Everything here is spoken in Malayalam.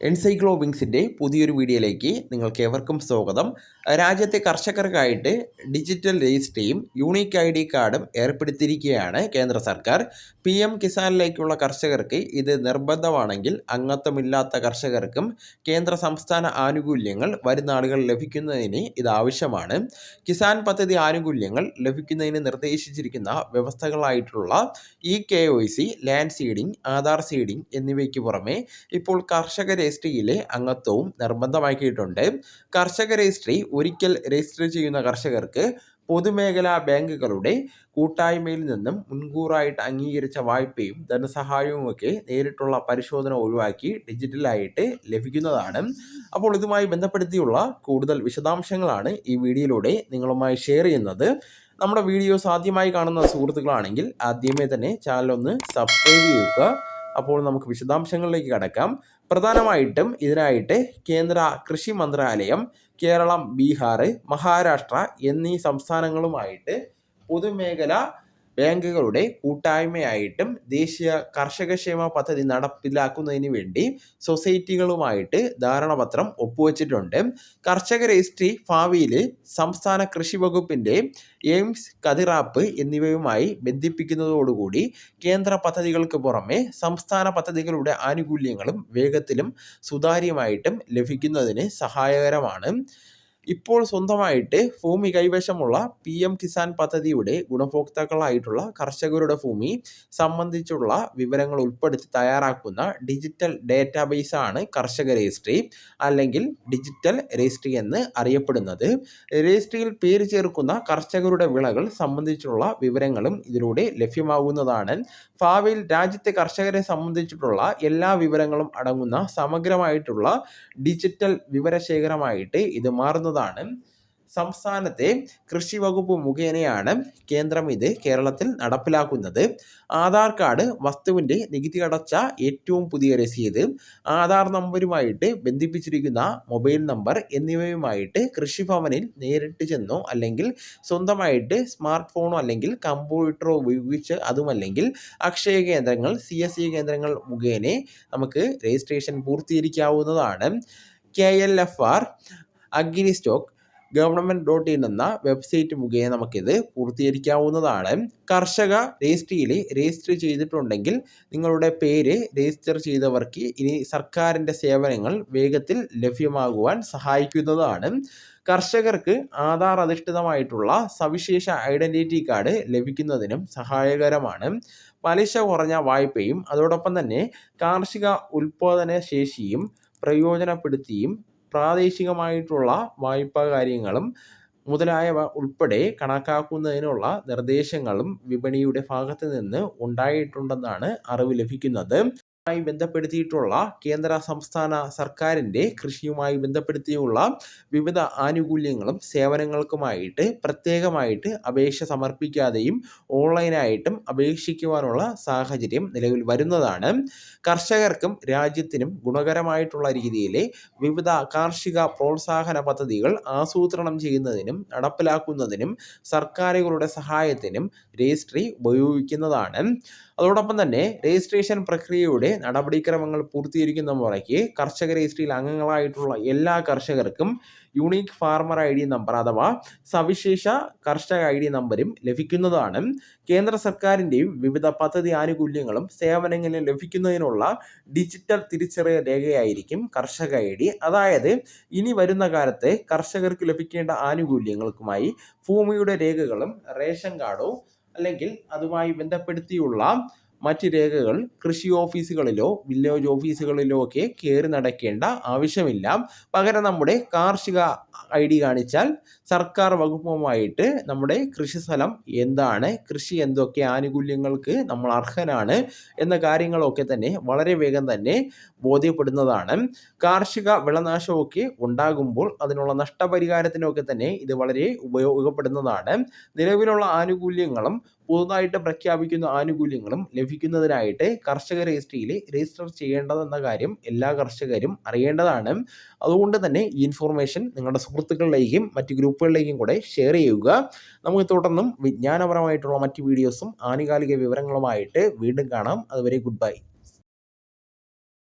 എൻസൈക്ലോബിങ്സിന്റെ പുതിയൊരു വീഡിയോയിലേക്ക് നിങ്ങൾക്ക് ഏവർക്കും സ്വാഗതം. രാജ്യത്തെ കർഷകർക്കായിട്ട് ഡിജിറ്റൽ രജിസ്ട്രിയും യൂണീക്ക് ഐ ഡി കാർഡും ഏർപ്പെടുത്തിയിരിക്കുകയാണ് കേന്ദ്ര സർക്കാർ. പി എം കിസാനിലേക്കുള്ള കർഷകർക്ക് ഇത് നിർബന്ധമാണെങ്കിൽ അംഗത്വമില്ലാത്ത കർഷകർക്കും കേന്ദ്ര സംസ്ഥാന ആനുകൂല്യങ്ങൾ വരുന്ന ആളുകൾ ലഭിക്കുന്നതിന് ഇത് ആവശ്യമാണ്. കിസാൻ പദ്ധതി ആനുകൂല്യങ്ങൾ ലഭിക്കുന്നതിന് നിർദ്ദേശിച്ചിരിക്കുന്ന വ്യവസ്ഥകളായിട്ടുള്ള E K O C land seeding Aadhaar seeding എന്നിവയ്ക്ക് പുറമെ ഇപ്പോൾ കർഷക രജിസ്ട്രിയിലെ അംഗത്വവും നിർബന്ധമാക്കിയിട്ടുണ്ട്. കർഷക രജിസ്ട്രി ഒരിക്കൽ രജിസ്റ്റർ ചെയ്യുന്ന കർഷകർക്ക് പൊതുമേഖലാ ബാങ്കുകളുടെ കൂട്ടായ്മയിൽ നിന്നും മുൻകൂറായിട്ട് അംഗീകരിച്ച വായ്പയും ധനസഹായവുമൊക്കെ നേരിട്ടുള്ള പരിശോധന ഒഴിവാക്കി ഡിജിറ്റലായിട്ട് ലഭിക്കുന്നതാണ്. അപ്പോൾ ഇതുമായി ബന്ധപ്പെടുത്തിയുള്ള കൂടുതൽ വിശദാംശങ്ങളാണ് ഈ വീഡിയോയിലൂടെ നിങ്ങളുമായി ഷെയർ ചെയ്യുന്നത്. നമ്മുടെ വീഡിയോസ് ആദ്യമായി കാണുന്ന സുഹൃത്തുക്കളാണെങ്കിൽ ആദ്യമേ തന്നെ ചാനൽ ഒന്ന് സബ്സ്ക്രൈബ് ചെയ്യുക. അപ്പോൾ നമുക്ക് വിശദാംശങ്ങളിലേക്ക് കടക്കാം. പ്രധാനമായിട്ടും ഇതിനായിട്ട് കേന്ദ്ര കൃഷി മന്ത്രാലയം കേരളം ബീഹാർ മഹാരാഷ്ട്ര എന്നീ സംസ്ഥാനങ്ങളുമായിട്ട് പൊതുമേഖല ബാങ്കുകളുടെ കൂട്ടായ്മയായിട്ടും ദേശീയ കർഷകക്ഷേമ പദ്ധതി നടപ്പിലാക്കുന്നതിന് വേണ്ടി സൊസൈറ്റികളുമായിട്ട് ധാരണാപത്രം ഒപ്പുവെച്ചിട്ടുണ്ട്. കർഷക രജിസ്ട്രി ഭാവിയിൽ സംസ്ഥാന കൃഷി വകുപ്പിന്റെ എയിംസ് കതിറാപ്പ് എന്നിവയുമായി ബന്ധിപ്പിക്കുന്നതോടുകൂടി കേന്ദ്ര പദ്ധതികൾക്ക് പുറമെ സംസ്ഥാന പദ്ധതികളുടെ ആനുകൂല്യങ്ങളും വേഗത്തിലും സുതാര്യമായിട്ടും ലഭിക്കുന്നതിന് സഹായകരമാണ്. ഇപ്പോൾ സ്വന്തമായിട്ട് ഭൂമി കൈവശമുള്ള പി എം കിസാൻ പദ്ധതിയുടെ ഗുണഭോക്താക്കളായിട്ടുള്ള കർഷകരുടെ ഭൂമി സംബന്ധിച്ചുള്ള വിവരങ്ങൾ ഉൾപ്പെടുത്തി തയ്യാറാക്കുന്ന ഡിജിറ്റൽ ഡാറ്റാബേസ് ആണ് കർഷക രജിസ്ട്രി അല്ലെങ്കിൽ ഡിജിറ്റൽ രജിസ്ട്രി എന്ന് അറിയപ്പെടുന്നത്. രജിസ്ട്രിയിൽ പേര് ചേർക്കുന്ന കർഷകരുടെ വിളകൾ സംബന്ധിച്ചുള്ള വിവരങ്ങളും ഇതിലൂടെ ലഭ്യമാകുന്നതാണ്. ഭാവിയിൽ രാജ്യത്തെ കർഷകരെ സംബന്ധിച്ചിട്ടുള്ള എല്ലാ വിവരങ്ങളും അടങ്ങുന്ന സമഗ്രമായിട്ടുള്ള ഡിജിറ്റൽ വിവരശേഖരമായിട്ട് ഇത് മാറുന്നതാണ്. എന്നതാണ് സംസ്ഥാനത്തെ കൃഷി വകുപ്പ് മുഖേനയാണ് കേന്ദ്രം ഇത് കേരളത്തിൽ നടപ്പിലാക്കുന്നത്. ആധാർ കാർഡ് വസ്തുവിന്റെ നികുതി അടച്ച ഏറ്റവും പുതിയ രസീത് ആധാർ നമ്പരുമായിട്ട് ബന്ധിപ്പിച്ചിരിക്കുന്ന മൊബൈൽ നമ്പർ എന്നിവയുമായിട്ട് കൃഷിഭവനിൽ നേരിട്ട് ചെന്നോ അല്ലെങ്കിൽ സ്വന്തമായിട്ട് സ്മാർട്ട് ഫോണോ അല്ലെങ്കിൽ കമ്പ്യൂട്ടറോ ഉപയോഗിച്ച് അതുമല്ലെങ്കിൽ അക്ഷയ കേന്ദ്രങ്ങൾ സി എസ് സി കേന്ദ്രങ്ങൾ മുഖേന നമുക്ക് registration പൂർത്തീകരിക്കാവുന്നതാണ്. K L F R agri stack government dot in എന്ന വെബ്സൈറ്റ് മുഖേന നമുക്കിത് പൂർത്തീകരിക്കാവുന്നതാണ്. കർഷക രജിസ്ട്രിയിൽ രജിസ്റ്റർ ചെയ്തിട്ടുണ്ടെങ്കിൽ നിങ്ങളുടെ പേര് രജിസ്റ്റർ ചെയ്തവർക്ക് ഇനി സർക്കാരിന്റെ സേവനങ്ങൾ വേഗത്തിൽ ലഭ്യമാകുവാൻ സഹായിക്കുന്നതാണ്. കർഷകർക്ക് ആധാർ അധിഷ്ഠിതമായിട്ടുള്ള സവിശേഷ ഐഡന്റിറ്റി കാർഡ് ലഭിക്കുന്നതിനും സഹായകരമാണ്. പലിശ കുറഞ്ഞ വായ്പയും അതോടൊപ്പം തന്നെ കാർഷിക ഉൽപാദന ശേഷിയും പ്രയോജനപ്പെടുത്തിയും പ്രാദേശികമായിട്ടുള്ള വായ്പാ കാര്യങ്ങളും മുതലായവ ഉൾപ്പെടെ കണക്കാക്കുന്നതിനുള്ള നിർദ്ദേശങ്ങളും വിപണിയുടെ ഭാഗത്ത് നിന്ന് ഉണ്ടായിട്ടുണ്ടെന്നാണ് അറിവ് ലഭിക്കുന്നത്. മായി ബന്ധപ്പെടുത്തിയിട്ടുള്ള കേന്ദ്ര സംസ്ഥാന സർക്കാരിന്റെ കൃഷിയുമായി ബന്ധപ്പെടുത്തിയുള്ള വിവിധ ആനുകൂല്യങ്ങളും സേവനങ്ങൾക്കുമായിട്ട് പ്രത്യേകമായിട്ട് അപേക്ഷ സമർപ്പിക്കാതെയും ഓൺലൈനായിട്ടും അപേക്ഷിക്കുവാനുള്ള സാഹചര്യം നിലവിൽ വരുന്നതാണ്. കർഷകർക്കും രാജ്യത്തിനും ഗുണകരമായിട്ടുള്ള രീതിയിലെ വിവിധ കാർഷിക പ്രോത്സാഹന പദ്ധതികൾ ആസൂത്രണം ചെയ്യുന്നതിനും നടപ്പിലാക്കുന്നതിനും സർക്കാരുകളുടെ സഹായത്തിനും രജിസ്ട്രി ഉപയോഗിക്കുന്നതാണ്. അതോടൊപ്പം തന്നെ രജിസ്ട്രേഷൻ പ്രക്രിയയുടെ നടപടിക്രമങ്ങൾ പൂർത്തീകരിക്കുന്ന മുറയ്ക്ക് കർഷക രജിസ്ട്രിയിൽ അംഗങ്ങളായിട്ടുള്ള എല്ലാ കർഷകർക്കും unique farmer I D number അഥവാ സവിശേഷ കർഷക ഐ ഡി നമ്പരും ലഭിക്കുന്നതാണ്. കേന്ദ്ര സർക്കാരിന്റെയും വിവിധ പദ്ധതി ആനുകൂല്യങ്ങളും സേവനങ്ങളും ലഭിക്കുന്നതിനുള്ള ഡിജിറ്റൽ തിരിച്ചറിയൽ രേഖയായിരിക്കും കർഷക ഐ ഡി അതായത് ഇനി വരുന്ന കാലത്ത് കർഷകർക്ക് ലഭിക്കേണ്ട ആനുകൂല്യങ്ങൾക്കുമായി ഭൂമിയുടെ രേഖകളും റേഷൻ കാർഡോ അല്ലെങ്കിൽ അതുമായി ബന്ധപ്പെടുത്തിയുള്ള മറ്റ് രേഖകൾ കൃഷി ഓഫീസുകളിലോ വില്ലേജ് ഓഫീസുകളിലോ ഒക്കെ കയറി നടക്കേണ്ട ആവശ്യമില്ല. പകരം നമ്മുടെ കാർഷിക ഐ ഡി കാണിച്ചാൽ സർക്കാർ വകുപ്പുമായിട്ട് നമ്മുടെ കൃഷി സ്ഥലം എന്താണ് കൃഷി എന്തൊക്കെ ആനുകൂല്യങ്ങൾക്ക് നമ്മൾ അർഹനാണ് എന്ന കാര്യങ്ങളൊക്കെ തന്നെ വളരെ വേഗം തന്നെ ബോധ്യപ്പെടുന്നതാണ്. കാർഷിക വിളനാശമൊക്കെ ഉണ്ടാകുമ്പോൾ അതിനുള്ള നഷ്ടപരിഹാരത്തിനൊക്കെ തന്നെ ഇത് വളരെ ഉപയോഗപ്പെടുന്നതാണ്. നിലവിലുള്ള ആനുകൂല്യങ്ങളും പുതുതായിട്ട് പ്രഖ്യാപിക്കുന്ന ആനുകൂല്യങ്ങളും ലഭിക്കുന്നതിനായിട്ട് കർഷക രജിസ്ട്രിയിൽ രജിസ്റ്റർ ചെയ്യേണ്ടതെന്ന കാര്യം എല്ലാ കർഷകരും അറിയേണ്ടതാണ്. അതുകൊണ്ട് തന്നെ ഈ ഇൻഫോർമേഷൻ നിങ്ങളുടെ സുഹൃത്തുക്കളിലേക്കും മറ്റ് ഗ്രൂപ്പുകളിലേക്കും കൂടെ ഷെയർ ചെയ്യുക. നമുക്ക് തുടർന്നും വിജ്ഞാനപരമായിട്ടുള്ള മറ്റ് വീഡിയോസും ആനുകാലിക വിവരങ്ങളുമായിട്ട് വീണ്ടും കാണാം. അതുവരെ ഗുഡ് ബൈ